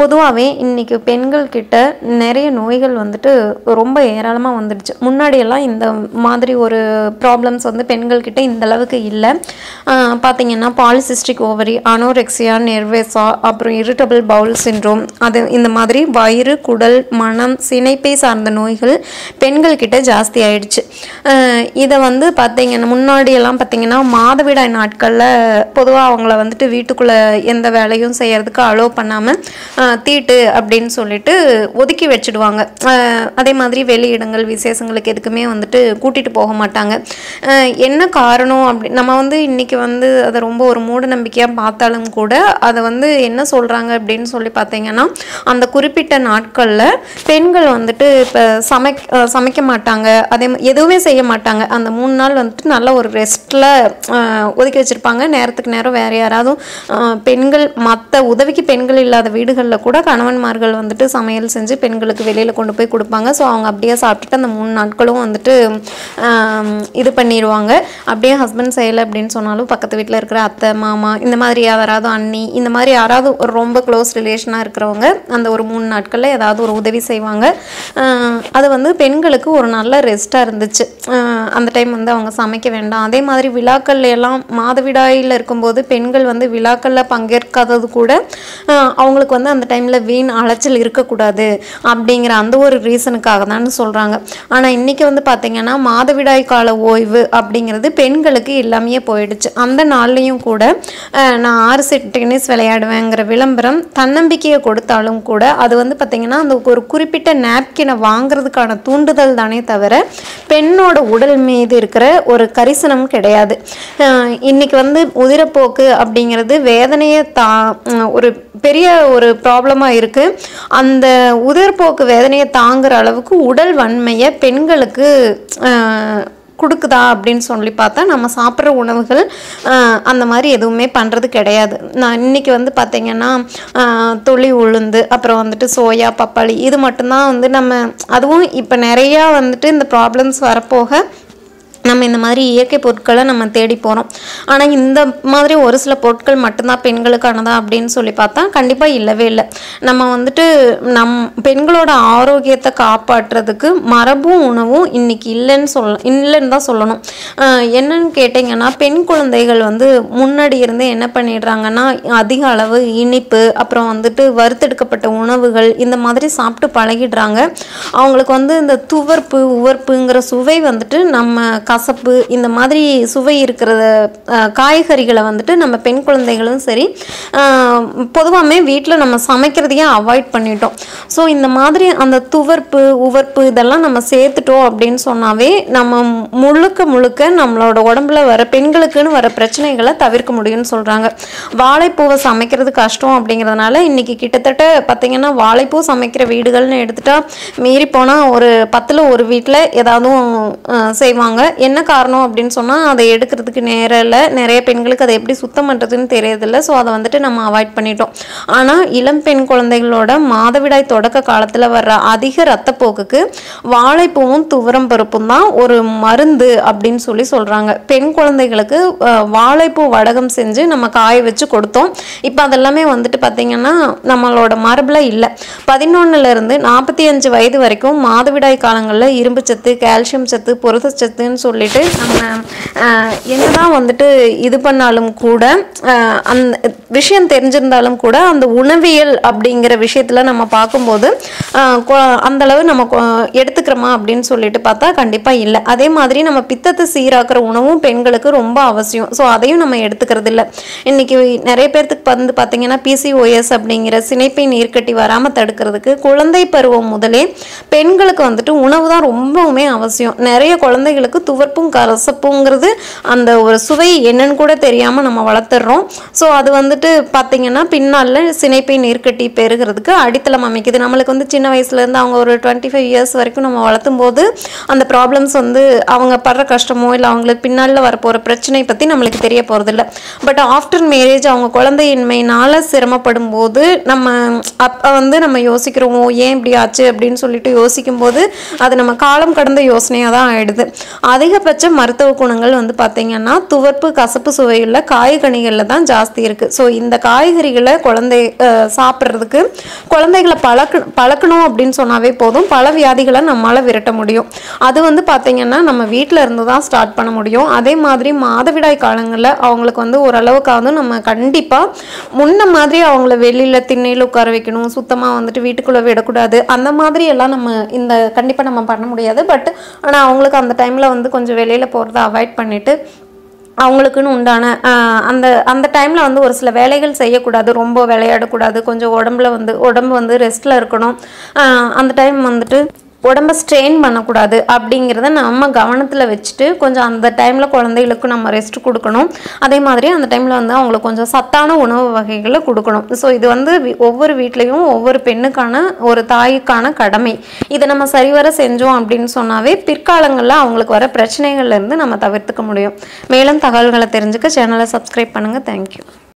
பொதுவாகவே இன்றைக்கி பெண்கள்கிட்ட நிறைய நோய்கள் வந்துட்டு ரொம்ப ஏராளமாக வந்துடுச்சு. முன்னாடியெல்லாம் இந்த மாதிரி ஒரு ப்ராப்ளம்ஸ் வந்து பெண்கள் கிட்ட இந்த அளவுக்கு இல்லை. பார்த்திங்கன்னா பாலிசிஸ்டிக் ஓவரி அனோரெக்சியா நெர்வேசா அப்புறம் இரிட்டபிள் பவுல் சின்ரோம் அது இந்த மாதிரி வயிறு குடல் மனம் சினைப்பை சார்ந்த நோய்கள் பெண்கள்கிட்ட ஜாஸ்தி ஆயிடுச்சு. இதை வந்து பார்த்திங்கன்னா முன்னாடியெல்லாம் பார்த்திங்கன்னா மாதவிடாய் நாட்களில் பொதுவாக அவங்கள வந்துட்டு வீட்டுக்குள்ளே எந்த வேலையும் செய்கிறதுக்கு அலோவ் பண்ணாமல் தீட்டு அப்படின்னு சொல்லிட்டு ஒதுக்கி வச்சுடுவாங்க. அதே மாதிரி வெளியிடங்கள் விசேஷங்களுக்கு எதுக்குமே வந்துட்டு கூட்டிகிட்டு போக மாட்டாங்க. என்ன காரணம் அப்படி நம்ம வந்து இன்றைக்கி வந்து அதை ரொம்ப ஒரு மூட நம்பிக்கையாக பார்த்தாலும் கூட அதை வந்து என்ன சொல்கிறாங்க அப்படின்னு சொல்லி பார்த்தீங்கன்னா அந்த குறிப்பிட்ட நாட்களில் பெண்கள் வந்துட்டு இப்போ சமைக் சமைக்க மாட்டாங்க. அதே எதுவுமே செய்ய மாட்டாங்க. அந்த மூணு நாள் வந்துட்டு நல்ல ஒரு ரெஸ்ட்டில் ஒதுக்கி வச்சுருப்பாங்க. நேரத்துக்கு நேரம் வேறு யாராவது பெண்கள் மற்ற உதவிக்கு பெண்கள் இல்லாத வீடுகளில் கூட கணவன்மார்கள் வந்துட்டு சமையல் செஞ்சு பெண்களுக்கு வெளியில் கொண்டு போய் கொடுப்பாங்க. ஸோ அவங்க அப்படியே சாப்பிட்டுட்டு அந்த மூணு நாட்களும் வந்துட்டு இது பண்ணிடுவாங்க. அப்படியே ஹஸ்பண்ட் செய்யலை அப்படின்னு சொன்னாலும் பக்கத்து வீட்டில் இருக்கிற அத்தை மாமா இந்த மாதிரி யாராவது அண்ணி இந்த மாதிரி யாராவது ஒரு ரொம்ப க்ளோஸ் ரிலேஷனாக இருக்கிறவங்க அந்த ஒரு மூணு நாட்களில் ஏதாவது ஒரு உதவி செய்வாங்க. அது வந்து பெண்களுக்கு ஒரு நல்ல ரெஸ்ட்டாக இருந்துச்சு. அந்த டைம் வந்து அவங்க சமைக்க வேண்டாம். அதே மாதிரி விழாக்கள் எல்லாம் மாதவிடாயில் இருக்கும்போது பெண்கள் வந்து விழாக்களில் பங்கேற்காதது கூட அவங்களுக்கு வந்து அந்த டைமில் வீண் அலைச்சல் இருக்கக்கூடாது அப்படிங்கிற அந்த ஒரு ரீசனுக்காக தான் சொல்கிறாங்க ஆனால் இன்றைக்கி வந்து பார்த்திங்கன்னா மாதவிடாய் கால ஓய்வு அப்படிங்கிறது பெண்களுக்கு எல்லாமே போயிடுச்சு. அந்த நாள்லேயும் கூட நான் ஆறு செட் டென்னிஸ் விளையாடுவேங்கிற விளம்பரம் தன்னம்பிக்கையை கொடுத்தாலும் கூட அது வந்து பார்த்திங்கன்னா அந்த ஒரு குறிப்பிட்ட நாப்கினை வாங்குறதுக்கான தூண்டுதல் தானே தவிர பெண்ணோட உடல் மீது இருக்கிற ஒரு கரிசனம் கிடையாது. இன்னைக்கு வந்து உதிரப்போக்கு அப்படிங்கிறது வேதனையை தா ஒரு பெரிய ஒரு ப்ராப்ளமாக இருக்குது அந்த உதிரப்போக்கு வேதனையை தாங்குற அளவுக்கு உடல் வன்மையை பெண்களுக்கு கொடுக்குதா அப்படின்னு சொல்லி பார்த்தா நம்ம சாப்பிட்ற உணவுகள் அந்த மாதிரி எதுவுமே பண்ணுறது கிடையாது. நான் இன்னைக்கு வந்து பார்த்தீங்கன்னா துளி உளுந்து அப்புறம் வந்துட்டு சோயா பப்பாளி இது மட்டும்தான் வந்து நம்ம அதுவும் இப்போ நிறையா வந்துட்டு இந்த ப்ராப்ளம்ஸ் வரப்போக நம்ம இந்த மாதிரி இயற்கை பொருட்களை நம்ம தேடி போகிறோம் ஆனால் இந்த மாதிரி ஒரு சில பொருட்கள் மட்டும்தான் பெண்களுக்கானதா அப்படின்னு சொல்லி பார்த்தா கண்டிப்பாக இல்லவே இல்லை. நம்ம வந்துட்டு நம் பெண்களோட ஆரோக்கியத்தை காப்பாற்றுறதுக்கு மரபும் உணவும் இன்னைக்கு இல்லைன்னு சொல்ல இல்லைன்னு தான் சொல்லணும். என்னன்னு கேட்டிங்கன்னா பெண் குழந்தைகள் வந்து முன்னாடி இருந்து என்ன பண்ணிடுறாங்கன்னா அதிக அளவு இனிப்பு அப்புறம் வந்துட்டு வறுத்தெடுக்கப்பட்ட உணவுகள் இந்த மாதிரி சாப்பிட்டு பழகிடுறாங்க. அவங்களுக்கு வந்து இந்த துவர்ப்பு உவர்ப்புங்கிற சுவை வந்துட்டு நம்ம கசப்பு இந்த மாதிரி சுவை இருக்கிற காய்கறிகளை வந்துட்டு நம்ம பெண் குழந்தைகளும் சரி பொதுவாகவே வீட்டில் நம்ம சமைக்கிறதையே அவாய்ட் பண்ணிட்டோம். ஸோ இந்த மாதிரி அந்த துவர்ப்பு உவர்ப்பு இதெல்லாம் நம்ம சேர்த்துட்டோம் அப்படின்னு சொன்னாவே நம்ம முழுக்க முழுக்க நம்மளோட உடம்புல வர பெண்களுக்குன்னு வர பிரச்சனைகளை தவிர்க்க முடியும்னு சொல்கிறாங்க வாழைப்பூவை சமைக்கிறது கஷ்டம் அப்படிங்கிறதுனால இன்றைக்கி கிட்டத்தட்ட பார்த்திங்கன்னா வாழைப்பூ சமைக்கிற வீடுகள்னு எடுத்துட்டா மீறி போனால் ஒரு பத்தில் ஒரு வீட்டில் ஏதாவது செய்வாங்க. என்ன காரணம் அப்படின்னு சொன்னால் அதை எடுக்கிறதுக்கு நேரில் நிறைய பெண்களுக்கு அதை எப்படி சுத்தம் பண்ணுறதுன்னு தெரியறதில்ல. ஸோ அதை வந்துட்டு நம்ம அவாய்ட் பண்ணிட்டோம். ஆனால் இளம் பெண் குழந்தைகளோட மாதவிடாய் தொடக்க காலத்தில் வர்ற அதிக ரத்தப்போக்குக்கு வாழைப்பூவும் துவரம் பருப்பும் தான் ஒரு மருந்து அப்படின்னு சொல்லி சொல்கிறாங்க பெண் குழந்தைகளுக்கு வாழைப்பூ வடகம் செஞ்சு நம்ம காய வச்சு கொடுத்தோம். இப்போ அதெல்லாமே வந்துட்டு பார்த்திங்கன்னா நம்மளோட மரபில் இல்லை. பதினொன்னுலேருந்து நாற்பத்தி அஞ்சு வயது வரைக்கும் மாதவிடாய் காலங்களில் இரும்பு சத்து கால்சியம் சத்து புரதச்சத்துன்னு சொல்லிட்டு நம்ம என்னதான் வந்துட்டு இது பண்ணாலும் கூட அந்த விஷயம் தெரிஞ்சிருந்தாலும் கூட அந்த உணவியல் அப்படிங்கிற விஷயத்தில் நம்ம பார்க்கும்போது கொ- அந்த அளவு நம்ம கொ- எடுத்துக்கிறோமா அப்படின்னு சொல்லிட்டு பார்த்தா கண்டிப்பாக இல்லை. அதே மாதிரி நம்ம பித்தத்தை சீராக்குற உணவும் பெண்களுக்கு ரொம்ப அவசியம். ஸோ அதையும் நம்ம எடுத்துக்கிறது இல்லை இன்னைக்கு நிறைய பேர்த்துக்கு வந்து பார்த்தீங்கன்னா பிசிஓஎஸ் அப்படிங்கிற சினைப்பை நீர்க்கட்டி வராமல் தடுக்கிறதுக்கு குழந்தை பருவம் முதலே பெண்களுக்கு வந்துட்டு உணவு தான் ரொம்பவுமே அவசியம். நிறைய குழந்தைகளுக்கு துவர்ப்பும் கசப்புங்கிறது அந்த ஒரு சுவை என்னன்னு கூட தெரியாமல் நம்ம வளர்த்துறோம். ஸோ அது வந்துட்டு பார்த்தீங்கன்னா பின்னால் சினைப்பை நீர்க்கட்டி பெறுகிறதுக்கு அடித்தளம் அமைக்குது. நம்மளுக்கு வந்து சின்ன வயசுலேருந்து அவங்க ஒரு டுவெண்ட்டி ஃபைவ் இயர்ஸ் வரைக்கும் நம்ம வளர்த்தும் போது அந்த ப்ராப்ளம்ஸ் வந்து அவங்க படுற கஷ்டமோ இல்லை அவங்களுக்கு பின்னால் வரப்போகிற பிரச்சனை பற்றி நம்மளுக்கு தெரிய போகிறதில்ல பட் ஆஃப்டர் மேரேஜ் அவங்க குழந்தையின்மையினால் சிரமப்படும் போது நம்ம அப்போ வந்து நம்ம யோசிக்கிறோமோ ஏன் இப்படி ஆச்சு அப்படின்னு சொல்லிட்டு யோசிக்கும் போது அது நம்ம காலம் கடந்த யோசனையாக தான் ஆகிடுது அதே அதிகபட்ச மருத்துவ குணங்கள் வந்து பார்த்திங்கன்னா துவர்ப்பு கசப்பு சுவையுள்ள காய்கனிகளில் தான் ஜாஸ்தி இருக்குது ஸோ இந்த காய்கறிகளை குழந்தை சாப்பிட்றதுக்கு குழந்தைகளை பழக்க பழக்கணும் அப்படின்னு சொன்னாவே போதும். பல வியாதிகளை நம்மளால் விரட்ட முடியும். அது வந்து பார்த்திங்கன்னா நம்ம வீட்டில் இருந்து தான் ஸ்டார்ட் பண்ண முடியும். அதே மாதிரி மாதவிடாய் காலங்களில் அவங்களுக்கு வந்து ஓரளவுக்காவது நம்ம கண்டிப்பாக முன்ன மாதிரி அவங்கள வெளியில் திண்ணையில் உட்கார வைக்கணும். சுத்தமாக வந்துட்டு வீட்டுக்குள்ளே விடக்கூடாது. அந்த மாதிரி எல்லாம் நம்ம இந்த கண்டிப்பாக நம்ம பண்ண முடியாது. பட் ஆனால் அவங்களுக்கு அந்த டைமில் வந்து கொஞ்சம் வெளியில் போகிறத அவாய்ட் பண்ணிவிட்டு அவங்களுக்குன்னு உண்டான அந்த அந்த டைமில் வந்து ஒரு சில வேலைகள் செய்யக்கூடாது ரொம்ப விளையாடக்கூடாது கொஞ்சம் உடம்புல வந்து உடம்பு வந்து ரெஸ்ட்டில் இருக்கணும். அந்த டைம் வந்துட்டு உடம்ப ஸ்ட்ரெயின் பண்ணக்கூடாது அப்படிங்கிறத நம்ம கவனத்தில் வச்சுட்டு கொஞ்சம் அந்த டைமில் குழந்தைகளுக்கு நம்ம ரெஸ்ட் கொடுக்கணும். அதே மாதிரி அந்த டைமில் வந்து அவங்களுக்கு கொஞ்சம் சத்தான உணவு வகைகளை கொடுக்கணும். ஸோ இது வந்து ஒவ்வொரு வீட்லேயும் ஒவ்வொரு பெண்ணுக்கான ஒரு தாய்க்கான கடமை. இதை நம்ம சரிவர செஞ்சோம் அப்படின்னு சொன்னாவே பிற்காலங்களில் அவங்களுக்கு வர பிரச்சனைகள்லேருந்து நம்ம தவிர்த்துக்க முடியும். மேலும் தகவல்களை தெரிஞ்சுக்க சேனலை சப்ஸ்கிரைப் பண்ணுங்கள் தேங்க்யூ